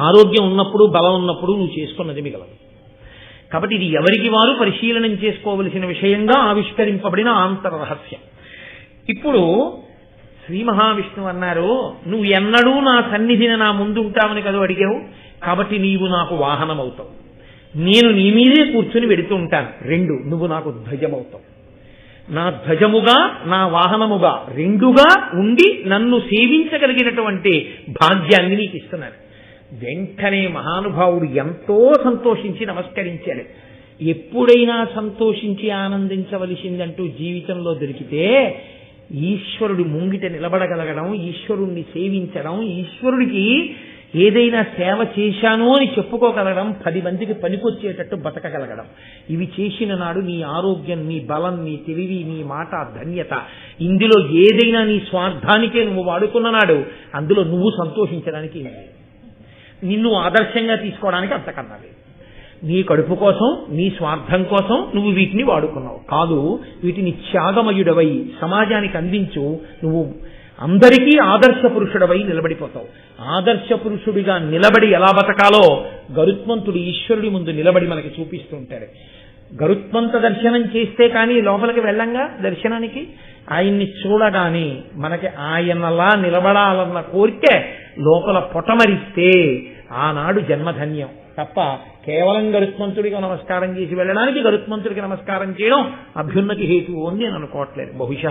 ఆరోగ్యం ఉన్నప్పుడు బలం ఉన్నప్పుడు నువ్వు చేసుకున్నది మిగలదు. కాబట్టి ఇది ఎవరికి వారు పరిశీలనం చేసుకోవలసిన విషయంగా ఆవిష్కరింపబడిన ఆంతర రహస్యం ఇప్పుడు శ్రీ మహావిష్ణువు అన్నారు నువ్వు ఎన్నడూ నా సన్నిధిని నా ముందు ఉంటావని కదా అడిగావు? కాబట్టి నీవు నాకు వాహనం అవుతావు నేను నీ మీదే కూర్చుని వెడుతూ ఉంటాను. రెండు నువ్వు నాకు ధ్వజమవుతావు. నా ధ్వజముగా నా వాహనముగా రెండుగా ఉండి నన్ను సేవించగలిగినటువంటి భాగ్యాన్ని నీకు ఇస్తున్నాను. వెంటనే మహానుభావుడు ఎంతో సంతోషించి నమస్కరించాడు. ఎప్పుడైనా సంతోషించి ఆనందించవలసిందంటూ జీవితంలో దొరికితే ఈశ్వరుడి ముంగిట నిలబడగలగడం ఈశ్వరుణ్ణి సేవించడం ఈశ్వరుడికి ఏదైనా సేవ చేశాను అని చెప్పుకోగలగడం పది మందికి పనికొచ్చేటట్టు బతకగలగడం. ఇవి చేసిన నాడు నీ ఆరోగ్యం నీ బలం నీ తెలివి నీ మాట ధన్యత. ఇందులో ఏదైనా నీ స్వార్థానికే నువ్వు వాడుకున్న నాడు అందులో నువ్వు సంతోషించడానికి లేదు. నిన్ను ఆదర్శంగా తీసుకోవడానికి అంతకన్నా లేదు. నీ కడుపు కోసం నీ స్వార్థం కోసం నువ్వు వీటిని వాడుకున్నావు. కాదు వీటిని త్యాగమయుడవై సమాజానికి అందించు. నువ్వు అందరికీ ఆదర్శ పురుషుడవై నిలబడిపోతావు. ఆదర్శ పురుషుడిగా నిలబడి ఎలా బతకాలో గరుత్మంతుడు ఈశ్వరుడి ముందు నిలబడి మనకి చూపిస్తూ ఉంటాడు గరుత్మంత దర్శనం చేస్తే కానీ లోపలికి వెళ్ళంగా దర్శనానికి? ఆయన్ని చూడగానే మనకి ఆయనలా నిలబడాలన్న కోరికే లోపల పొటమరిస్తే ఆనాడు జన్మధన్యం. తప్ప కేవలం గరుత్మంతుడికి నమస్కారం చేసి వెళ్ళడానికి గరుత్మంతుడికి నమస్కారం చేయడం అభ్యున్నతి హేతువు అని నేను అనుకోవట్లేదు. బహుశ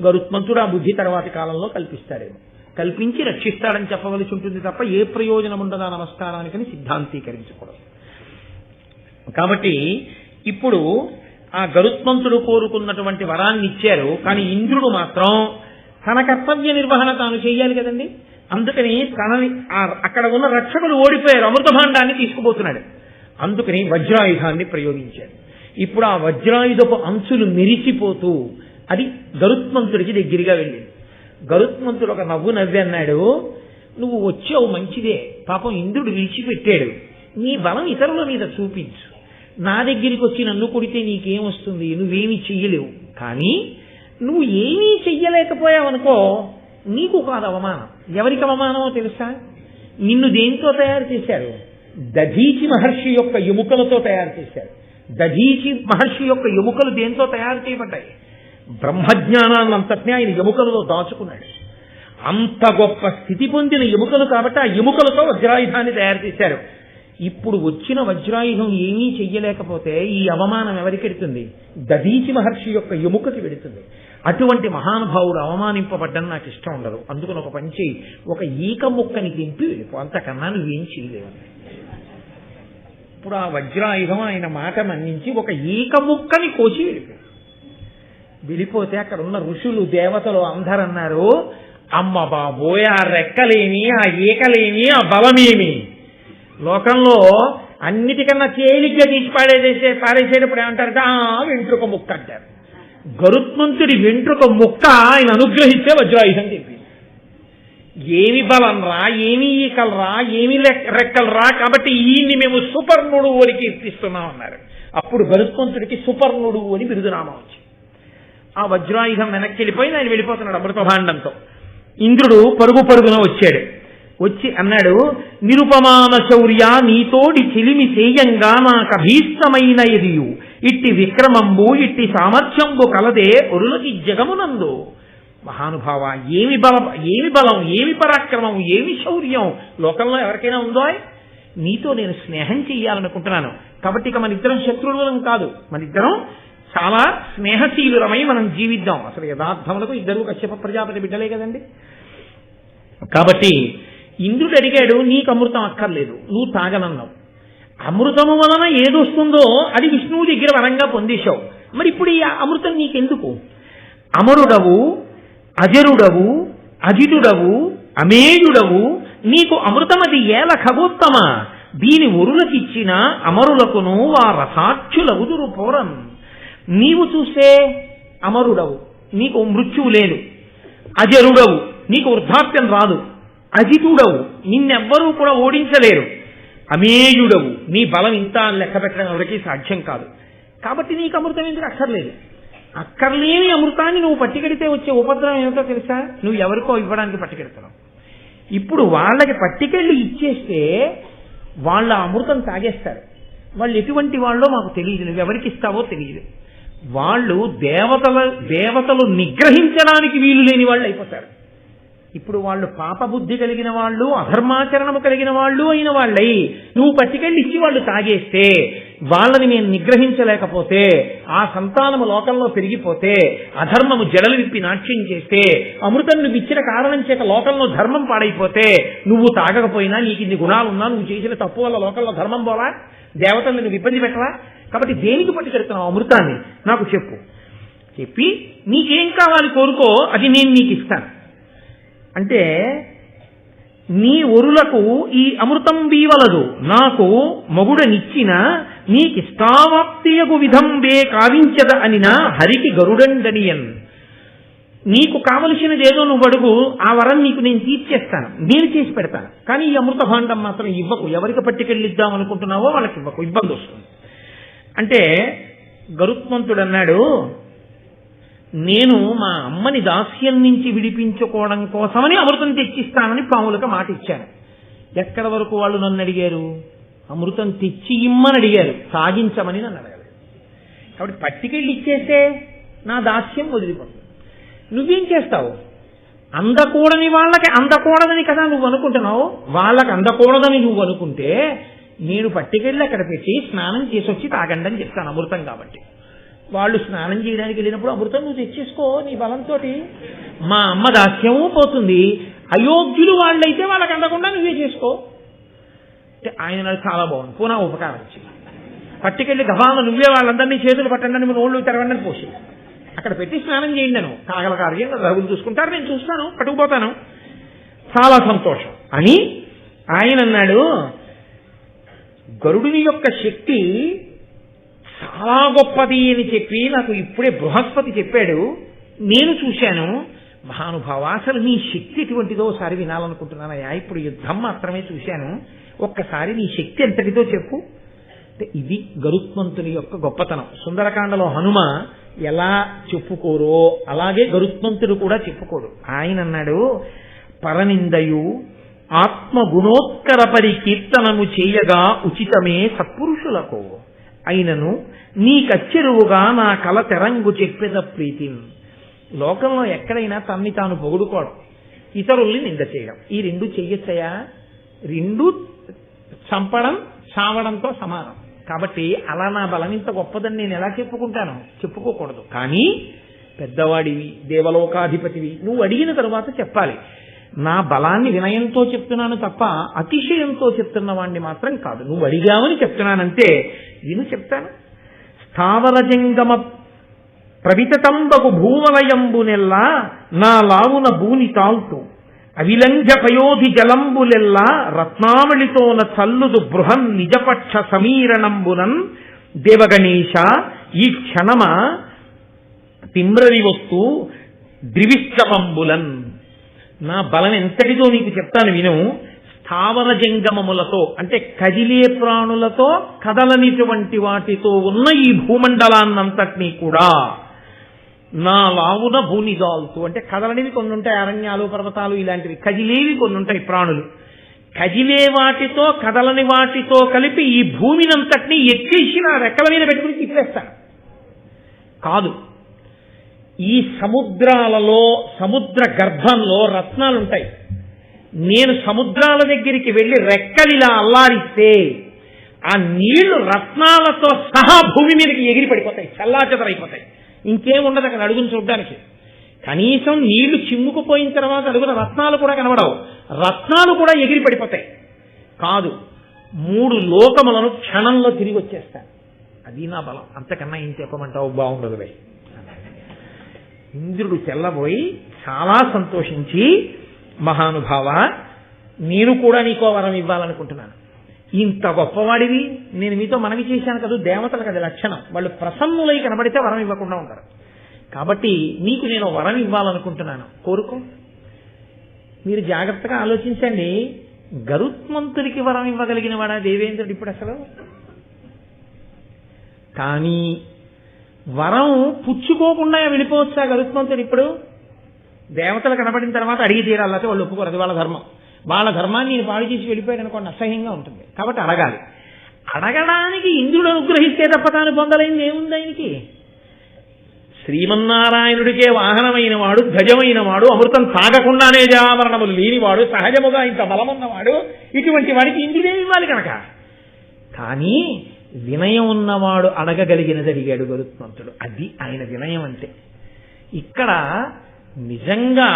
గరుత్మంతుడు ఆ బుద్ధి తర్వాతి కాలంలో కల్పిస్తాడేమో కల్పించి రక్షిస్తాడని చెప్పవలసి ఉంటుంది తప్ప ఏ ప్రయోజనం ఉండదా నమస్కారానికని సిద్ధాంతీకరించకూడదు. కాబట్టి ఇప్పుడు ఆ గరుత్మంతుడు కోరుకున్నటువంటి వరాన్ని ఇచ్చారు కానీ ఇంద్రుడు మాత్రం తన కర్తవ్య నిర్వహణ తాను చేయాలి కదండి? అందుకని తనని అక్కడ ఉన్న రక్షకులు ఓడిపోయారు అమృతభాండాన్ని తీసుకుపోతున్నాడు. అందుకని వజ్రాయుధాన్ని ప్రయోగించాడు ఇప్పుడు ఆ వజ్రాయుధపు అంచులు మెరిసిపోతూ అది గరుత్మంతుడికి దగ్గరగా వెళ్ళింది. గరుత్మంతుడు ఒక నవ్వు నవ్వి అన్నాడు నువ్వు వచ్చావు మంచిదే పాపం ఇంద్రుడు విడిచిపెట్టాడు. నీ బలం ఇతరుల మీద చూపించు. నా దగ్గరికి వచ్చి నన్ను కొడితే నీకేం వస్తుంది నువ్వేమీ చెయ్యలేవు. కానీ నువ్వు ఏమీ చెయ్యలేకపోయావనుకో నీకు కాదు అవమానం. ఎవరికి అవమానమో తెలుసా? నిన్ను దేంతో తయారు చేశారు? దధీచి మహర్షి యొక్క ఎముకలతో తయారు చేశారు. దధీచి మహర్షి యొక్క ఎముకలు దేంతో తయారు చేయబడ్డాయి? బ్రహ్మజ్ఞానాన్ని అంతటినీ ఆయన ఎముకలలో దాచుకున్నాడు. అంత గొప్ప స్థితి పొందిన ఎముకలు కాబట్టి ఆ ఎముకలతో వజ్రాయుధాన్ని తయారు చేశారు. ఇప్పుడు వచ్చిన వజ్రాయుధం ఏమీ చెయ్యలేకపోతే ఈ అవమానం ఎవరికి వెడుతుంది దధీచి మహర్షి యొక్క ఎముకకి వెడుతుంది. అటువంటి మహానుభావుడు అవమానింపబడ్డం నాకు ఇష్టం ఉండదు. అందుకని ఒక పని చేయి ఒక ఈక ముక్కని దింపి వెళ్ళిపో. అంతకన్నా నువ్వేం చేయలేవు ఇప్పుడు ఆ వజ్రాయుధం ఆయన మాట మన్నించి ఒక ఈక ముక్కని కోసి వెళ్ళిపోయాడు వెళ్ళిపోతే అక్కడ ఉన్న ఋషులు దేవతలు అందరన్నారు అమ్మ బాబోయ్ ఆ రెక్కలేమి ఆ ఈకలేమి ఆ బలమేమి? లోకంలో అన్నిటికన్నా తేలిగ్గా తీసి పాడేసేసే పారేసేటప్పుడు ఏమంటారు? ఆ వెంట్రుక ముక్క అంటారు. గరుత్మంతుడి వెంట్రుక ముక్క ఆయన అనుగ్రహిస్తే వజ్రాయుధం చెప్పింది ఏమి బలం రా ఏమి ఈకలు రా ఏమి రెక్కలు రా కాబట్టి ఈయన్ని మేము సుపర్ణుడు అని కీర్తిస్తున్నాం అన్నారు. అప్పుడు గరుత్మంతుడికి సుపర్ణుడు అని బిరుదునామా వచ్చింది. ఆ వజ్రాయుధం వెనక్కి వెళ్ళిపోయి ఆయన వెళ్ళిపోతున్నాడు అమృతభాండంతో. ఇంద్రుడు పరుగు పరుగున వచ్చాడు. వచ్చి అన్నాడు నిరుపమాన శౌర్య నీతోడి చిలిమి నాకు అభీష్టమైన ఎదియు ఇట్టి విక్రమంబు ఇట్టి సామర్థ్యంబు కలదే ఒరులకి జగమునందు. మహానుభావ ఏమి బలం ఏమి బలం ఏమి పరాక్రమం ఏమి శౌర్యం? లోకంలో ఎవరికైనా ఉందో? నీతో నేను స్నేహం చెయ్యాలనుకుంటున్నాను. కాబట్టి ఇక మన ఇద్దరం శత్రువులం కాదు. మన ఇద్దరం చాలా స్నేహశీలురమై మనం జీవిద్దాం. అసలు యథార్థములకు ఇద్దరు కశ్యప ప్రజాపతి బిడ్డలే కదండి. కాబట్టి ఇంద్రుడు అడిగాడు నీకు అమృతం అక్కర్లేదు. నువ్వు తాగనన్నావు. అమృతము వలన ఏదొస్తుందో అది విష్ణువు దగ్గర వరంగా పొందేశావు. మరి ఇప్పుడు ఈ అమృతం నీకెందుకు? అమరుడవు అజరుడవు అజితుడవు అమేయుడవు నీకు అమృతమది ఏల ఖగోత్తమ దీని ఒరులకిచ్చిన అమరులకును ఆ రసాక్షులవుదురు పోరం. నీవు చూస్తే అమరుడవు నీకు మృత్యువు లేదు. అజరుడవు నీకు వృద్ధాప్యం రాదు. అజితుడవు నిన్నెవ్వరూ కూడా ఓడించలేరు. అమేయుడవు నీ బలం ఇంత అని లెక్క పెట్టడం ఎవరికీ సాధ్యం కాదు. కాబట్టి నీకు అమృతం ఎందుకు అక్కర్లేదు? అక్కర్లేని అమృతాన్ని నువ్వు పట్టికెడితే వచ్చే ఉపద్రవం ఏమిటో తెలుసా? నువ్వు ఎవరికో ఇవ్వడానికి పట్టికెడతావు ఇప్పుడు వాళ్ళకి పట్టికెళ్ళి ఇచ్చేస్తే వాళ్ళ అమృతం తాగేస్తారు. వాళ్ళు ఎటువంటి వాళ్ళో మాకు తెలియదు. నువ్వు ఎవరికి ఇస్తావో తెలియదు. వాళ్ళు దేవతల దేవతలు నిగ్రహించడానికి వీలు లేని వాళ్ళు అయిపోతారు. ఇప్పుడు వాళ్ళు పాపబుద్ధి కలిగిన వాళ్ళు అధర్మాచరణము కలిగిన వాళ్ళు అయిన వాళ్ళై నువ్వు పట్టుకెళ్ళి ఇచ్చి వాళ్ళు తాగేస్తే వాళ్ళని నేను నిగ్రహించలేకపోతే ఆ సంతానము లోకంలో పెరిగిపోతే అధర్మము జడలు విప్పి నాట్యం చేస్తే అమృతం నువ్వు ఇచ్చిన కారణం చేత లోకంలో ధర్మం పాడైపోతే నువ్వు తాగకపోయినా నీకు ఇన్ని గుణాలున్నా నువ్వు చేసిన తప్పు వల్ల లోకంలో ధర్మం పోవా దేవతలను నువ్వు ఇబ్బంది పెట్టవా? కాబట్టి దేనికి పట్టుకెడుతున్నావు అమృతాన్ని? నాకు చెప్పు. చెప్పి నీకేం కావాలి కోరుకో అది నేను నీకు ఇస్తాను. అంటే నీ ఒరులకు ఈ అమృతం వీవలదు. నాకు మొగుడనిచ్చిన నీకిష్టావాప్తియగు విధంబే కావించద అనిన హరికి గరుడండనియన్. నీకు కావలసినది ఏదో నువ్వు అడుగు ఆ వరం నీకు నేను తీర్చేస్తాను. నేను చేసి పెడతాను. కానీ ఈ అమృత భాండం మాత్రం ఇవ్వకు. ఎవరికి పట్టుకెళ్ళిద్దాం అనుకుంటున్నావో వాళ్ళకి ఇవ్వకు. ఇబ్బంది వస్తుంది. అంటే గరుత్మంతుడు అన్నాడు నేను మా అమ్మని దాస్యం నుంచి విడిపించుకోవడం కోసమని అమృతం తెచ్చిస్తానని పాములకు మాట ఇచ్చాను. ఎక్కడ వరకు వాళ్ళు నన్ను అడిగారు? అమృతం తెచ్చి ఇమ్మని అడిగారు. సాగించమని నన్ను అడగారు కాబట్టి పట్టికెళ్ళి ఇచ్చేస్తే నా దాస్యం వదిలిపోతుంది. నువ్వేం చేస్తావు? అందకూడని వాళ్ళకి అందకూడదని కదా నువ్వు అనుకుంటున్నావు? వాళ్ళకి అందకూడదని నువ్వు అనుకుంటే నేను పట్టుకెళ్ళి అక్కడ పెట్టి స్నానం చేసి వచ్చి తాగండి అని చెప్తాను అమృతం కాబట్టి. వాళ్ళు స్నానం చేయడానికి వెళ్ళినప్పుడు అమృతం నువ్వు తెచ్చేసుకో నీ బలంతో మా అమ్మ దాస్యము పోతుంది. అయోగ్యులు వాళ్ళైతే వాళ్ళకి అందకుండా నువ్వే చేసుకో. ఆయన చాలా బాగుంది. పునా ఉపకారం ఇచ్చింది పట్టుకెళ్ళి గబాన నువ్వే వాళ్ళందరినీ చేతులు పట్టండి అని నోళ్ళు తెరవండి అని పోసి. అక్కడ పెట్టి స్నానం చేయండి నేను. కాగల కార్యం రఘులు చూసుకుంటారు నేను చూస్తాను పట్టుకుపోతాను. చాలా సంతోషం. అని ఆయన అన్నాడు గరుడుని యొక్క శక్తి చాలా గొప్పది అని చెప్పి నాకు ఇప్పుడే బృహస్పతి చెప్పాడు. నేను చూశాను మహానుభావ అసలు నీ శక్తి ఎటువంటిదో ఒకసారి వినాలనుకుంటున్నానయ్యా. ఇప్పుడు యుద్ధం మాత్రమే చూశాను. ఒక్కసారి నీ శక్తి ఎంతటిదో చెప్పు. అంటే ఇది గరుత్మంతుని యొక్క గొప్పతనం. సుందరకాండలో హనుమ ఎలా చెప్పుకోరో అలాగే గరుత్మంతుడు కూడా చెప్పుకోడు. ఆయన అన్నాడు పరనిందయు ఆత్మ కీర్తనము చేయగా ఉచితమే సత్పురుషులకు. అయినను నీకచ్చెరువుగా నా కల తెరంగు చెప్పేద ప్రీతి. లోకంలో ఎక్కడైనా తన్ని తాను పొగుడుకోవడం ఇతరుల్ని నింద చేయడం. ఈ రెండు చెయ్యొచ్చయా? రెండు చంపడం చావడంతో సమానం. కాబట్టి అలా నా బలం ఇంత గొప్పదని నేను ఎలా చెప్పుకుంటాను? చెప్పుకోకూడదు. కానీ పెద్దవాడివి దేవలోకాధిపతివి నువ్వు అడిగిన తరువాత చెప్పాలి. నా బలాన్ని వినయంతో చెప్తున్నాను తప్ప అతిశయంతో చెప్తున్న వాణ్ణి మాత్రం కాదు. నువ్వు అడిగావని చెప్తున్నానంటే విను చెప్తాను. స్థావర జంగమ ప్రవితతంబకు భూవలయంబునెల్లా నా లావున భూని తాల్తు. అవిలంఘ పయోధి జలంబులెల్లా రత్నావళితోన చల్లుదు బృహన్ నిజపక్ష సమీరణంబునన్ దేవగణేశ ఈ క్షణమ తిమ్రరి వస్తు ద్రివిష్టమంబులన్ నా బలం ఎంతటిదో నీకు చెప్తాను విను. స్థావర జంగమములతో అంటే కదిలే ప్రాణులతో కదలనిటువంటి వాటితో ఉన్న ఈ భూమండలాన్నంతటినీ కూడా నా లావున భూనిదాల్తు అంటే కదలనివి కొన్ని ఉంటాయి అరణ్యాలు పర్వతాలు ఇలాంటివి. కదిలేవి కొన్ని ఉంటాయి ప్రాణులు. కదిలే వాటితో కదలని వాటితో కలిపి ఈ భూమినంతటినీ ఎక్కేసి నా రెక్కల మీద పెట్టుకుని తిప్పేస్తాను కాదు. ఈ సముద్రాలలో సముద్ర గర్భంలో రత్నాలు ఉంటాయి నేను సముద్రాల దగ్గరికి వెళ్ళి రెక్కలిలా అల్లారిస్తే ఆ నీళ్ళు రత్నాలతో సహా భూమి మీదకి ఎగిరి పడిపోతాయి చల్లాచెదరైపోతాయి. ఇంకేం ఉండదు అక్కడ అడుగును చూడడానికి. కనీసం నీళ్ళు చిమ్ముకుపోయిన తర్వాత అడుగున రత్నాలు కూడా కనబడవు. రత్నాలు కూడా ఎగిరి పడిపోతాయి. కాదు మూడు లోకములను క్షణంలో తిరిగి వచ్చేస్తాను అది నా బలం. అంతకన్నా ఏం చెప్పమంటావు బాగుండదు భయ్ ఇంద్రుడు తెల్లబోయి చాలా సంతోషించి మహానుభావ నేను కూడా నీకో వరం ఇవ్వాలనుకుంటున్నాను. ఇంత గొప్పవాడివి నేను మీతో మనవి చేశాను కదా దేవతలకు అది లక్షణం. వాళ్ళు ప్రసన్నులై కనబడితే వరం ఇవ్వకుండా ఉంటారు. కాబట్టి నీకు నేను వరం ఇవ్వాలనుకుంటున్నాను. కోరుకో. మీరు జాగ్రత్తగా ఆలోచించండి. గరుత్మంతుడికి వరం ఇవ్వగలిగిన వాడా దేవేంద్రుడు ఇప్పుడు అసలు? కానీ వరం పుచ్చుకోకుండా వెళ్ళిపోవచ్చా గరుత్మంతుడు ఇప్పుడు? దేవతలు కనబడిన తర్వాత అడిగి తీరాలంటే వాళ్ళు ఒప్పుకోరు వాళ్ళ ధర్మం. వాళ్ళ ధర్మాన్ని నేను పాడు చేసి వెళ్ళిపోయాడు అనుకోండి అసహ్యంగా ఉంటుంది. కాబట్టి అడగాలి. అడగడానికి ఇంద్రుడు అనుగ్రహిస్తే తప్ప తాను పొందలేనిది ఏముంది ఆయనకి? శ్రీమన్నారాయణుడికే వాహనమైన వాడు ధ్వజమైన వాడు అమృతం తాగకుండానే జవామరణములు లేనివాడు సహజముగా ఇంత బలమున్నవాడు ఇటువంటి వాడికి ఇంద్రుడేమి ఇవ్వాలి కనుక. కానీ వినయం ఉన్నవాడు అడగగలిగినది అడిగాడు గరుత్మంతుడు అది ఆయన వినయం అంటే. ఇక్కడ నిజంగా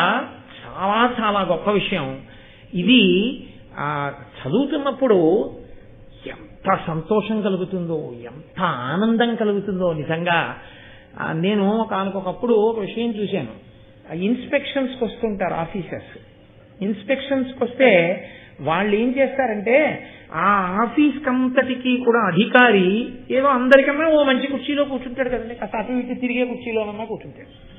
చాలా చాలా గొప్ప విషయం. ఇది చదువుతున్నప్పుడు ఎంత సంతోషం కలుగుతుందో ఎంత ఆనందం కలుగుతుందో నిజంగా. నేను కానుకొకప్పుడు ఒక విషయం చూశాను. ఇన్స్పెక్షన్స్కి వస్తుంటారు ఆఫీసర్స్. ఇన్స్పెక్షన్స్కి వస్తే వాళ్ళు ఏం చేస్తారంటే ఆ ఆఫీస్ కంతటికి కూడా అధికారి ఏదో అందరికన్నా ఓ మంచి కుర్చీలో కూర్చుంటాడు కదండి. కాస్త అటు ఇటు తిరిగే కుర్చీలోనన్నా కూర్చుంటాడు.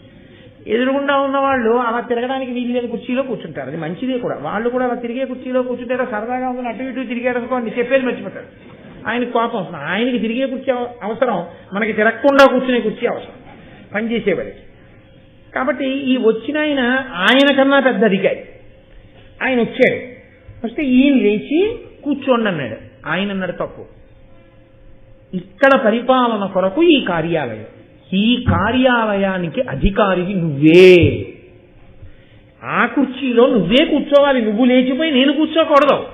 ఎదురుగుండా ఉన్న వాళ్ళు అలా తిరగడానికి వీలు లేని కుర్చీలో కూర్చుంటారు. అది మంచిదే కూడా. వాళ్ళు కూడా అలా తిరిగే కుర్చీలో కూర్చుంటారో సరదాగా ఉందని అటు ఇటు తిరిగాడు అనుకోండి చెప్పేది మర్చిపోతారు. ఆయనకి కోపం వస్తుంది. ఆయనకి తిరిగే కుర్చీ అవసరం. మనకి తిరగకుండా కూర్చునే కుర్చీ అవసరం. పనిచేసేవాడికి కాబట్టి ఈ వచ్చిన ఆయన ఆయన కన్నా పెద్ద అధికారి. ఆయన వచ్చాడు. వస్తే ఈయన లేచి కూర్చోండి అన్నాడు ఆయన అన్నాడు తప్పు. ఇక్కడ పరిపాలన కొరకు ఈ కార్యాలయం. ఈ కార్యాలయానికి అధికారివి నువ్వే. ఆ కుర్చీలో నువ్వే కూర్చోవాలి. నువ్వు లేచిపోయి నేను కూర్చోకూడదు.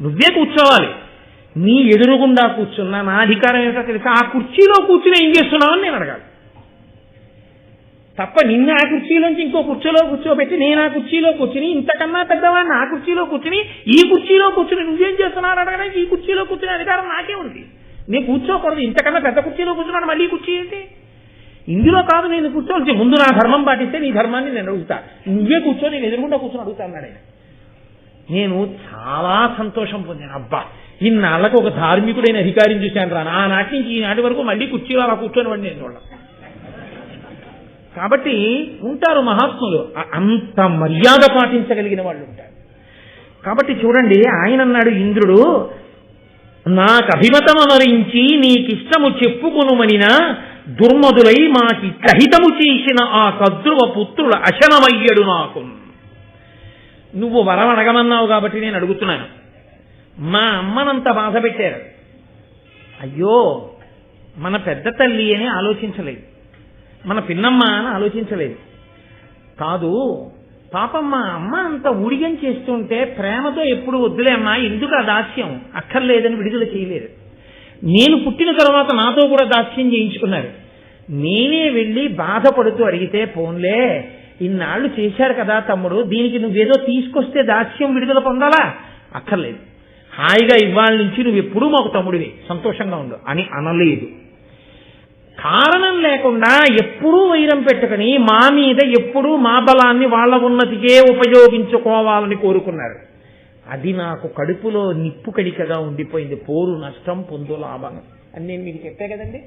నువ్వే కూర్చోవాలి. నీ ఎదురుగుండా కూర్చున్నా నా అధికారం ఏంటో తెలుసా? ఆ కుర్చీలో కూర్చుని ఏం చేస్తున్నావని నేను అడగాలి. తప్ప నిన్ను ఆ కుర్చీలోంచి ఇంకో కుర్చీలో కూర్చోబెట్టి నేను ఆ కుర్చీలో కూర్చుని ఇంతకన్నా పెద్దవాడిని ఆ కుర్చీలో కూర్చుని ఈ కుర్చీలో కూర్చుని నువ్వేం చేస్తున్నావు అడగడానికి ఈ కుర్చీలో కూర్చునే అధికారం నాకే ఉంది. నేను కూర్చోకూడదు. ఇంతకన్నా పెద్ద కుర్చీలో కూర్చున్నాను మళ్ళీ కుర్చీ ఏంటి? ఇందులో కాదు నేను కూర్చోవలసి ముందు నా ధర్మం పాటిస్తే నీ ధర్మాన్ని నేను అడుగుతా. నువ్వే కూర్చో నేను ఎదురుకుండా కూర్చొని అడుగుతాను ఆయన. నేను చాలా సంతోషం పొందాను. అబ్బా ఇన్నాళ్ళకు ఒక ధార్మికుడైన అధికారిని చూశాను రా. నా నాటి నుంచి ఈనాటి వరకు మళ్ళీ కుర్చీలో అలా కూర్చొని వాడిని నేను చూడాలి కాబట్టి ఉంటారు మహాత్ములు. అంత మర్యాద పాటించగలిగిన వాళ్ళు ఉంటారు. కాబట్టి చూడండి ఆయన అన్నాడు ఇంద్రుడు నాకు అభిమతమనరించి నీకిష్టము చెప్పుకొనుమనిన దుర్మదులై మాకి కహితము చేసిన ఆ కద్రువ పుత్రుల అశనమయ్యడు నాకు. నువ్వు వరం అడగమన్నావు కాబట్టి నేను అడుగుతున్నాను. మా అమ్మనంత బాధ పెట్టారు. అయ్యో మన పెద్ద తల్లి అని ఆలోచించలేదు. మన పిన్నమ్మ అని ఆలోచించలేదు. కాదు పాపం మా అమ్మ అంత ఉడిగం చేస్తుంటే ప్రేమతో ఎప్పుడు వద్దులే అమ్మా ఎందుకు ఆ దాస్యం? అక్కర్లేదని విడుదల చేయలేదు. నేను పుట్టిన తర్వాత నాతో కూడా దాస్యం చేయించుకున్నారు. నేనే వెళ్ళి బాధపడుతూ అడిగితే పోన్లే ఇన్నాళ్ళు చేశారు కదా తమ్ముడు దీనికి నువ్వేదో తీసుకొస్తే దాస్యం విడుదల పొందాలా? అక్కర్లేదు. హాయిగా ఇవాళ నుంచి నువ్వు ఎప్పుడూ మాకు తమ్ముడివి. సంతోషంగా ఉండు. అని అనలేదు. కారణం లేకుండా ఎప్పుడూ వైరం పెట్టుకుని మా మీద ఎప్పుడూ మా బలాన్ని వాళ్ళ ఉన్నతికే ఉపయోగించుకోవాలని కోరుకున్నారు. అది నాకు కడుపులో నిప్పు కడికగా ఉండిపోయింది. పోరు నష్టం పొందు లాభం. అని నేను మీకు చెప్పే కదండి?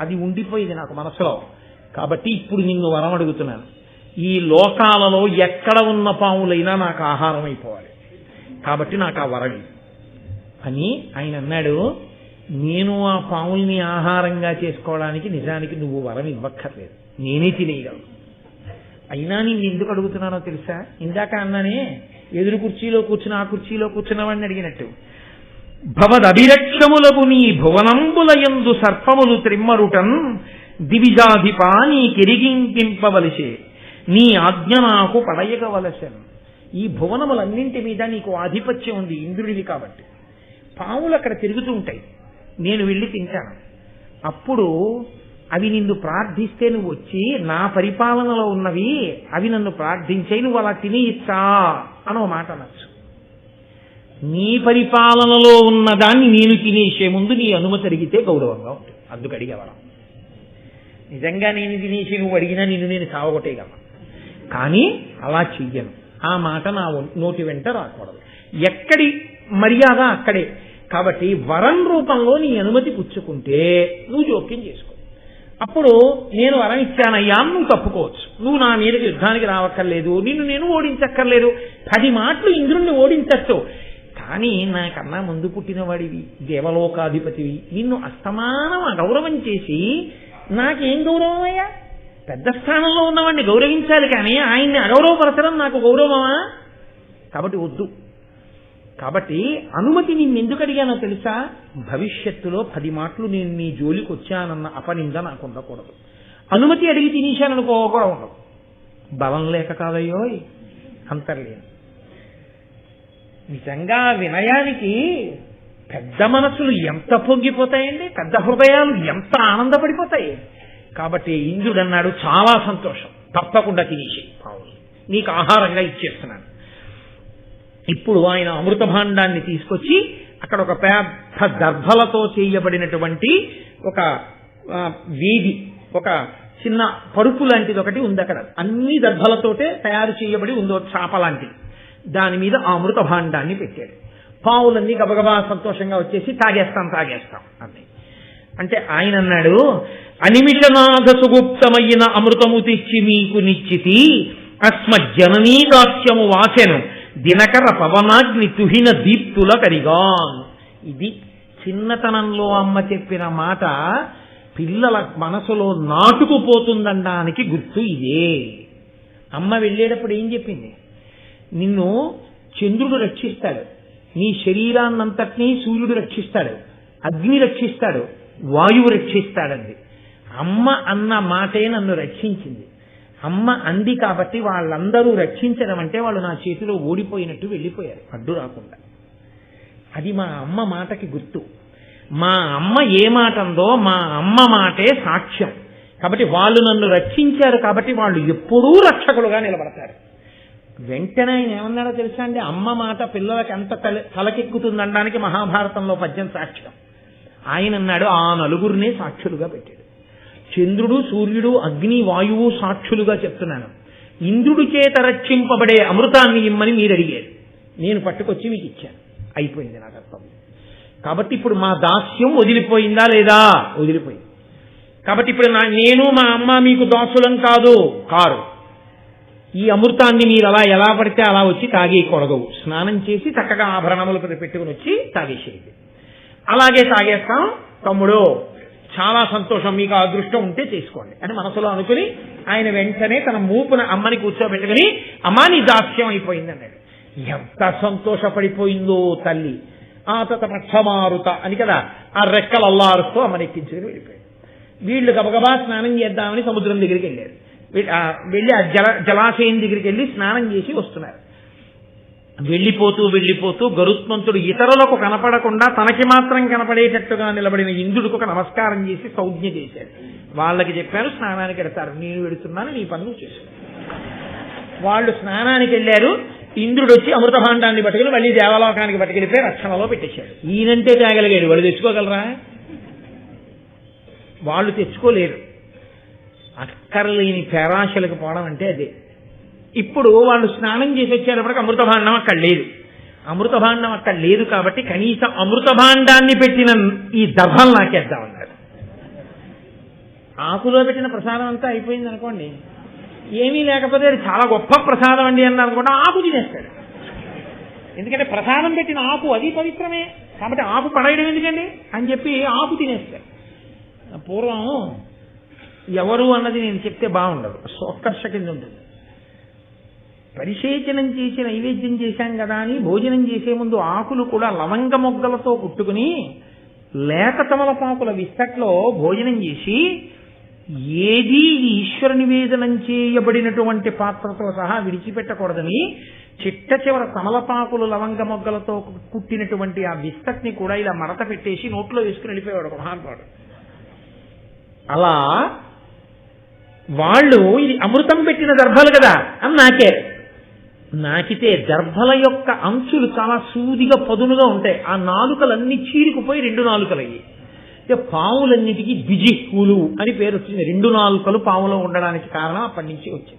అది ఉండిపోయింది నాకు మనసులో. కాబట్టి ఇప్పుడు నిన్ను వరం అడుగుతున్నాను. ఈ లోకాలలో ఎక్కడ ఉన్న పాములైనా నాకు ఆహారం అయిపోవాలి. కాబట్టి నాకు ఆ వరం అని ఆయన అన్నాడు నేను ఆ పాముల్ని ఆహారంగా చేసుకోవడానికి నిజానికి నువ్వు వరం ఇవ్వక్కర్లేదు. నేనే తినేయగలను. అయినా నేను ఎందుకు అడుగుతున్నానో తెలుసా? ఇందాక అన్నానే ఎదురు కుర్చీలో కూర్చుని ఆ కుర్చీలో కూర్చున్నవాడిని అడిగినట్టు. భవదభిరక్షములకు నీ భువనంబులయందు సర్పములు త్రిమ్మరుటం దివిజాధిపా నీ కిరిగింపింపవలసే. నీ ఆజ్ఞ నాకు పడయగవలసను. ఈ భువనములన్నింటి మీద నీకు ఆధిపత్యం ఉంది ఇంద్రుడివి కాబట్టి. పాములు అక్కడ తిరుగుతూ ఉంటాయి. నేను వెళ్ళి తింటాను. అప్పుడు అవి నిన్ను ప్రార్థిస్తే నువ్వు వచ్చి నా పరిపాలనలో ఉన్నవి అవి నన్ను ప్రార్థించే నువ్వు అలా తిని అని ఒక మాట అనొచ్చు. నీ పరిపాలనలో ఉన్నదాన్ని నేను తినేసే ముందు నీ అనుమతి అడిగితే గౌరవంగా ఉంటుంది. అందుకు అడిగేవాళ్ళం. నిజంగా నేను తినేసి నువ్వు అడిగినా నిన్ను నేను సావగొట్టేయగలను కానీ అలా చెయ్యను. ఆ మాట నా నోటి వెంట రాకూడదు. ఎక్కడి మర్యాద అక్కడే. కాబట్టి వరం రూపంలో నీ అనుమతి పుచ్చుకుంటే నువ్వు జోక్యం చేసుకో. అప్పుడు నేను వరం ఇచ్చానయ్యా నువ్వు తప్పుకోవచ్చు. నువ్వు నా మీదకి యుద్ధానికి రావక్కర్లేదు నిన్ను నేను ఓడించక్కర్లేదు. పది మాటలు ఇంద్రుణ్ణి ఓడించచ్చు. కానీ నాకన్నా ముందు పుట్టినవాడివి దేవలోకాధిపతివి. నిన్ను అస్తమానం అగౌరవం చేసి నాకేం గౌరవం అయ్యా? పెద్ద స్థానంలో ఉన్నవాడిని గౌరవించాలి కానీ ఆయన్ని అగౌరవపరచడం నాకు గౌరవమా? కాబట్టి వద్దు. కాబట్టి అనుమతి నిన్ను ఎందుకు అడిగానో తెలుసా? భవిష్యత్తులో పది మాటలు నేను నీ జోలికి వచ్చానన్న అపనింద నాకు ఉండకూడదు. అనుమతి అడిగి తినేశాననుకో కూడా ఉండదు. బలం లేక కాదయ్యో అంతర్లేదు నిజంగా వినయానికి పెద్ద మనసులు ఎంత పొంగిపోతాయండి? పెద్ద హృదయాలు ఎంత ఆనందపడిపోతాయి? కాబట్టి ఇంద్రుడు అన్నాడు చాలా సంతోషం. తప్పకుండా తినేసి నీకు ఆహారంగా ఇచ్చేస్తున్నాను. ఇప్పుడు ఆయన అమృత భాండాన్ని తీసుకొచ్చి అక్కడ ఒక పెద్ద దర్భలతో చేయబడినటువంటి ఒక వీధి ఒక చిన్న పరుపు లాంటిది ఒకటి ఉంది అక్కడ. అన్ని దర్భలతోటే తయారు చేయబడి ఉందో చాప లాంటిది. దాని మీద ఆ అమృత భాండాన్ని పెట్టాడు. పావులన్నీ గబగబా సంతోషంగా వచ్చేసి తాగేస్తాం తాగేస్తాం అని అంటే ఆయన అన్నాడు అనిమిషనాథ సుగుప్తమైన అమృతము తెచ్చి మీకు నిశ్చితి జననీ దాస్యము వాసెను. దినకర పవనాగ్ని తుహిన దీప్తుల కరిగాన్. ఇది చిన్నతనంలో అమ్మ చెప్పిన మాట పిల్లల మనసులో నాటుకుపోతుందనడానికి గుర్తు ఇదే. అమ్మ వెళ్ళేటప్పుడు ఏం చెప్పింది? నిన్ను చంద్రుడు రక్షిస్తాడు. నీ శరీరాన్నంతటినీ సూర్యుడు రక్షిస్తాడు. అగ్ని రక్షిస్తాడు. వాయువు రక్షిస్తాడంది. అమ్మ అన్న మాటే నన్ను రక్షించింది. అమ్మ అంది కాబట్టి వాళ్ళందరూ రక్షించడం అంటే వాళ్ళు నా చేతిలో ఓడిపోయినట్టు వెళ్ళిపోయారు. అడ్డు రాకుండా. అది మా అమ్మ మాటకి గుర్తు. మా అమ్మ ఏ మాట అందో మా అమ్మ మాటే సాక్ష్యం. కాబట్టి వాళ్ళు నన్ను రక్షించారు కాబట్టి వాళ్ళు ఎప్పుడూ రక్షకులుగా నిలబడతారు. వెంటనే ఆయన ఏమన్నాడో తెలుసా అండి? అమ్మ మాట పిల్లలకి ఎంత తల తలకెక్కుతుందనడానికి మహాభారతంలో పద్యం సాక్ష్యం. ఆయన అన్నాడు ఆ నలుగురినే సాక్షులుగా పెట్టాడు. చంద్రుడు సూర్యుడు అగ్ని వాయువు సాక్షులుగా చెప్తున్నాను. ఇంద్రుడి చేత రక్షింపబడే అమృతాన్ని ఇమ్మని మీరు అడిగారు. నేను పట్టుకొచ్చి మీకు ఇచ్చాను. అయిపోయింది నా కర్తవ్యం కాబట్టి ఇప్పుడు మా దాస్యం వదిలిపోయిందా లేదా? వదిలిపోయింది. కాబట్టి ఇప్పుడు నా నేను మా అమ్మ మీకు దాసులం కాదు. కారు. ఈ అమృతాన్ని మీరు అలా ఎలా పడితే అలా వచ్చి తాగేయకూడదు. స్నానం చేసి చక్కగా ఆభరణములు పెట్టుకుని వచ్చి తాగేసేది అలాగే తాగేస్తాం. తమ్ముడు చాలా సంతోషం. మీకు ఆ అదృష్టం ఉంటే చేసుకోండి అని మనసులో అనుకుని ఆయన వెంటనే తన మూపున అమ్మని కూర్చోబెట్టుకుని అమ్మా నీ దాస్యం అయిపోయింది అన్నాడు. ఎంత సంతోషపడిపోయిందో తల్లి. ఆ తత పక్షమారుత అని కదా ఆ రెక్కలు అల్లారుస్తూ అమ్మని ఎక్కించుకుని వెళ్ళిపోయాడు. వీళ్ళు గబగబా స్నానం చేద్దామని సముద్రం దగ్గరికి వెళ్ళారు. వెళ్ళి ఆ జల జలాశయం దగ్గరికి వెళ్ళి స్నానం చేసి వస్తున్నారు. వెళ్ళిపోతూ వెళ్ళిపోతూ గరుత్మంతుడు ఇతరులకు కనపడకుండా తనకి మాత్రం కనపడేటట్టుగా నిలబడిన ఇంద్రుడికి ఒక నమస్కారం చేసి సౌజ్ఞ చేశాడు. వాళ్ళకి చెప్పారు స్నానానికి వెడతారు. నేను వెడుతున్నాను నీ పనులు చేశాను. వాళ్ళు స్నానానికి వెళ్ళారు. ఇంద్రుడు వచ్చి అమృత భాండాన్ని పట్టుకుని మళ్ళీ దేవలోకానికి పట్టుకెళ్ళిపోయి రక్షణలో పెట్టేశాడు. ఈయనంటే తేగలిగాడు. వాళ్ళు తెచ్చుకోగలరా? వాళ్ళు తెచ్చుకోలేరు. అక్కర్లేని పేరాశలకు పోవడం అంటే అదే. ఇప్పుడు వాళ్ళు స్నానం చేసి వచ్చేటప్పటికి అమృత భాండం అక్కడ లేదు. అమృత భాండం అక్కడ లేదు కాబట్టి కనీసం అమృత భాండాన్ని పెట్టిన ఈ దర్భం నాకేద్దామన్నాడు ఆకులో పెట్టిన ప్రసాదం అంతా అయిపోయింది అనుకోండి. ఏమీ లేకపోతే అది చాలా గొప్ప ప్రసాదం అండి అన్నారు కూడా ఆకు తినేస్తాడు. ఎందుకంటే ప్రసాదం పెట్టిన ఆకు అది పవిత్రమే. కాబట్టి ఆకు పడేయడం ఎందుకండి? అని చెప్పి ఆకు తినేస్తాడు. పూర్వం ఎవరు అన్నది నేను చెప్తే బాగుండదు. సోత్కర్ష కింద ఉంటుంది. పరిశేచనం చేసి నైవేద్యం చేశాం కదా అని భోజనం చేసే ముందు ఆకులు కూడా లవంగ మొగ్గలతో కుట్టుకుని లేత తమలపాకుల విస్తట్లో భోజనం చేసి ఏది ఈశ్వర నివేదనం చేయబడినటువంటి పాత్రతో సహా విడిచిపెట్టకూడదని చిట్ట చివర తమలపాకులు లవంగ మొగ్గలతో కుట్టినటువంటి ఆ విస్తట్ని కూడా ఇలా మడత పెట్టేసి నోట్లో వేసుకుని వెళ్ళిపోయాడు ఒక మహానుభావుడు. అలా వాళ్ళు ఇది అమృతం పెట్టిన దర్భాలు కదా అని నాకే. నాకితే దర్భల యొక్క అంచులు చాలా సూదిగా పదునుగా ఉంటాయి. ఆ నాలుకలన్నీ చీరుకుపోయి రెండు నాలుకలయ్యి. ఇక పావులన్నిటికీ బిజిహ్వులు అని పేరు వచ్చింది. రెండు నాలుకలు పావులో ఉండడానికి కారణం అప్పటి నుంచి వచ్చింది.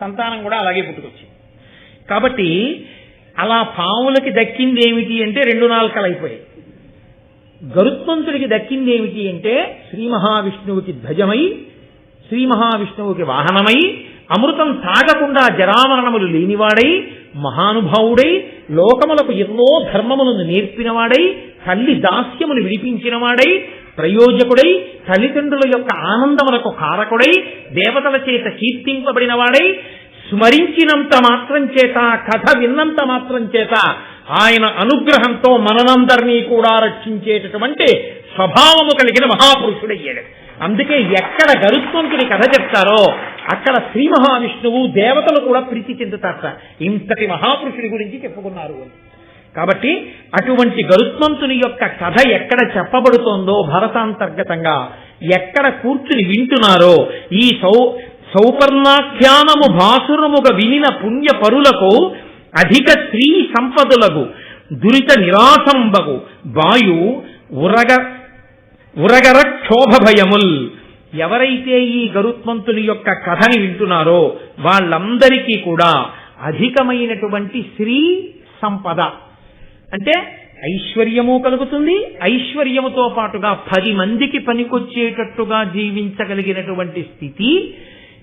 సంతానం కూడా అలాగే పుట్టుకొచ్చింది. కాబట్టి అలా పావులకి దక్కింది ఏమిటి అంటే రెండు నాలుకలు అయిపోయాయి గరుత్మంతుడికి దక్కింది ఏమిటి అంటే శ్రీ మహావిష్ణువుకి ధ్వజమై శ్రీ మహావిష్ణువుకి వాహనమై అమృతం తాగకుండా జరామరణములు లేనివాడై మహానుభావుడై లోకములకు ఎన్నో ధర్మములను నేర్పినవాడై తల్లి దాస్యమును విడిపించినవాడై ప్రయోజకుడై తల్లిదండ్రుల యొక్క ఆనందములకు కారకుడై దేవతల చేత కీర్తింపబడినవాడై స్మరించినంత మాత్రం చేత కథ విన్నంత మాత్రం చేత ఆయన అనుగ్రహంతో మననందరినీ కూడా రక్షించేటటువంటి స్వభావము కలిగిన మహాపురుషుడయ్యాడు. అందుకే ఎక్కడ గరుత్మంతుడి కథ చెప్తారో అక్కడ శ్రీ మహావిష్ణువు దేవతలు కూడా ప్రీతి చెందుతారట. ఇంతటి మహాపురుషుడి గురించి చెప్పుకున్నారు అని కాబట్టి అటువంటి గరుత్మంతుని యొక్క కథ ఎక్కడ చెప్పబడుతోందో భరతాంతర్గతంగా ఎక్కడ కూర్చుని వింటున్నారో ఈ సౌ సౌపర్ణాఖ్యానము భాసురముగా వినిన పుణ్య పరులకు అధిక స్త్రీ సంపదలకు దురిత నిరాసంబగు వాయు ఉరగ ఉరగర క్షోభ భయముల్ ఎవరైతే ఈ గరుత్మంతుని యొక్క కథని వింటున్నారో వాళ్ళందరికీ కూడా అధికమైనటువంటి శ్రీ సంపద. అంటే ఐశ్వర్యము కలుగుతుంది ఐశ్వర్యముతో పాటుగా పది మందికి పనికొచ్చేటట్టుగా జీవించగలిగినటువంటి స్థితి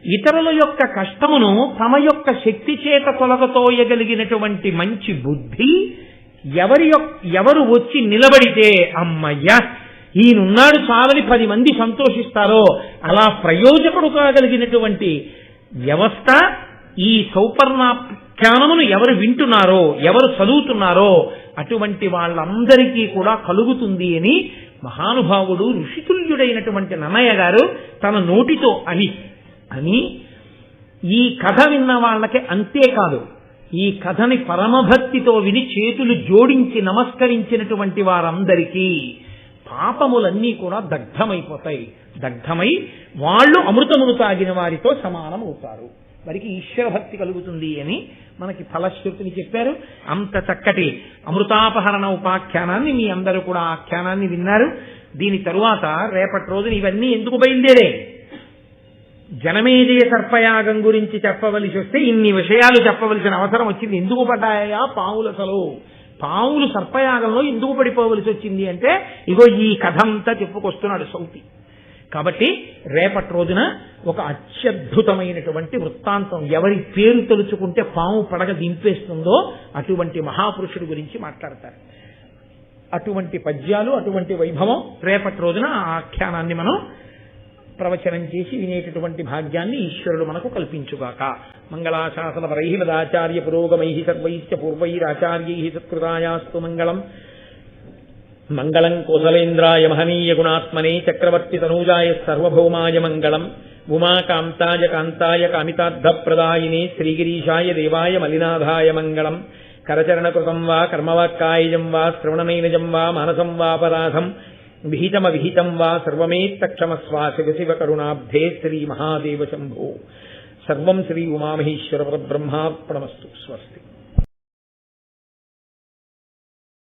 ఇతరుల యొక్క కష్టమును తమ యొక్క శక్తి చేత తొలగతోయగలిగినటువంటి మంచి బుద్ధి ఎవరి ఎవరు వచ్చి నిలబడితే అమ్మయ్య ఈయనున్నాడు చాలని పది మంది సంతోషిస్తారో అలా ప్రయోజకుడు కాగలిగినటువంటి వ్యవస్థ ఈ సౌపర్ణాఖ్యానమును ఎవరు వింటున్నారో ఎవరు చదువుతున్నారో అటువంటి వాళ్ళందరికీ కూడా కలుగుతుంది అని మహానుభావుడు ఋషితుల్యుడైనటువంటి నన్నయ్య గారు తన నోటితో అని అని ఈ కథ విన్న వాళ్ళకి అంతేకాదు ఈ కథని పరమభక్తితో విని చేతులు జోడించి నమస్కరించినటువంటి వారందరికీ పాపములన్నీ కూడా దగ్ధమైపోతాయి. దగ్ధమై వాళ్ళు అమృతమును తాగిన వారితో సమానం అవుతారు వారికి ఈశ్వర భక్తి కలుగుతుంది అని మనకి ఫలశ్రుతిని చెప్పారు. అంత చక్కటి అమృతాపహరణ ఉపాఖ్యానాన్ని మీ అందరూ కూడా ఆఖ్యానాన్ని విన్నారు. దీని తరువాత రేపటి రోజున ఇవన్నీ ఎందుకు బయలుదేరే? జనమేజయ సర్పయాగం గురించి చెప్పవలసి వస్తే ఇన్ని విషయాలు చెప్పవలసిన అవసరం వచ్చింది. ఎందుకు పడ్డాయా పావులసలు పావులు సర్పయాగంలో ఎందుకు పడిపోవలసి వచ్చింది అంటే ఇగో ఈ కథ అంతా చెప్పుకొస్తున్నాడు సౌతి. కాబట్టి రేపటి రోజున ఒక అత్యద్భుతమైనటువంటి వృత్తాంతం ఎవరి పేరు తలుచుకుంటే పాము పడగ దింపేస్తుందో అటువంటి మహాపురుషుడి గురించి మాట్లాడతారు. అటువంటి పద్యాలు అటువంటి వైభవం రేపటి రోజున ఆ ఆఖ్యానాన్ని మనం ప్రవచనం చేసి వినేటటువంటి భాగ్యాన్ని ఈశ్వరుడు మనకు కల్పించుగాక. మంగళాశాసన పరైహిలదాచార్య పురోగమై సర్వైశ్చ పూర్వైరాచార్యై సత్కృతాయాస్తు మంగళం. మంగళం కోసలేంద్రాయ మహనీయ గుణాత్మనే చక్రవర్తి తనూజాయ సర్వభౌమాయ మంగళం. ఉమాకాంతాయ కాంతాయ కామితార్థప్రదాయినే శ్రీగిరీషాయ దేవాయ మలినాథాయ మంగళం. కరచరణకృతం వా కర్మవాక్కాయజం వా శ్రవణనైనజం వా మానసం వా సర్వమేత్తక్షమస్వా विहितमविहितं वा सर्वमेत्तक्षमस्वाशिवशिव करुणाब्धे श्रीमहादेव शम्भो. सर्वं श्री उमामहेश्वरपरब्रह्मार्पणमस्तु स्वस्ति.